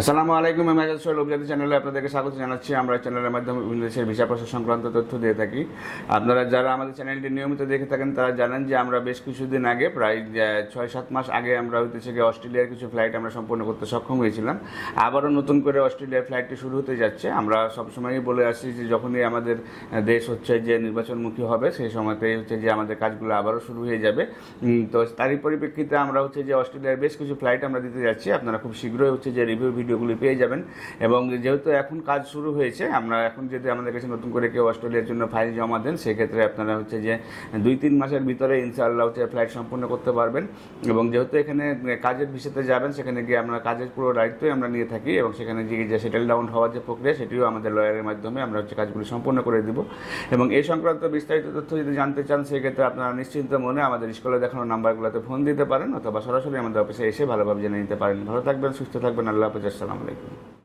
আসসালামু আলাইকুম, আমি আজাদ সোহেল উপজাতি চ্যানেলে আপনাদেরকে স্বাগত জানাচ্ছি। আমরা চ্যানেলের মাধ্যমে বিভিন্ন দেশের ভিসা প্রসেস সংক্রান্ত তথ্য দিয়ে থাকি। আপনারা যারা আমাদের চ্যানেলটি নিয়মিত দেখে থাকেন, তারা জানেন যে আমরা বেশ কিছুদিন আগে, প্রায় ছয় সাত মাস আগে আমরা হইতেছে গিয়ে অস্ট্রেলিয়ার কিছু ফ্লাইট আমরা সম্পূর্ণ করতে সক্ষম হয়েছিলাম। আবারও নতুন করে অস্ট্রেলিয়ার ফ্লাইটটি শুরু হতে যাচ্ছে। আমরা সবসময়ই বলে আসছি যে যখনই আমাদের দেশ হচ্ছে যে নির্বাচনমুখী হবে, সেই সময়তেই হচ্ছে যে আমাদের কাজগুলো আবারও শুরু হয়ে যাবে। তো তারই পরিপ্রেক্ষিতে আমরা হচ্ছে যে অস্ট্রেলিয়ার বেশ কিছু ফ্লাইট আমরা দিতে যাচ্ছি। আপনারা খুব শীঘ্রই হচ্ছে যে রিভিউ ভিডিওগুলি পেয়ে যাবেন। এবং যেহেতু এখন কাজ শুরু হয়েছে, আমরা এখন যদি আমাদের কাছে নতুন করে কেউ অস্ট্রেলিয়ার জন্য ফাইল জমা দেন, সেক্ষেত্রে আপনারা হচ্ছে যে দুই তিন মাসের ভিতরে ইনশাআল্লাহ হচ্ছে ফ্লাইট সম্পূর্ণ করতে পারবেন। এবং যেহেতু এখানে কাজের বিষয়তে যাবেন, সেখানে গিয়ে আমরা কাজের পুরো দায়িত্বই আমরা নিয়ে থাকি এবং সেখানে গিয়ে যে সেটেল ডাউন হওয়ার যে প্রক্রিয়া, সেটিও আমাদের লয়ারের মাধ্যমে আমরা হচ্ছে কাজগুলি সম্পূর্ণ করে দিব। এবং এই সংক্রান্ত বিস্তারিত তথ্য যদি জানতে চান, সেক্ষেত্রে আপনারা নিশ্চিন্ত মনে আমাদের স্কুলে দেখানো নাম্বারগুলোতে ফোন দিতে পারেন, অথবা সরাসরি আমাদের অফিসে এসে ভালোভাবে জেনে নিতে পারেন। ভালো থাকবেন, সুস্থ থাকবেন, আল্লাহ হাফেজ আসসালামু আলাইকুম।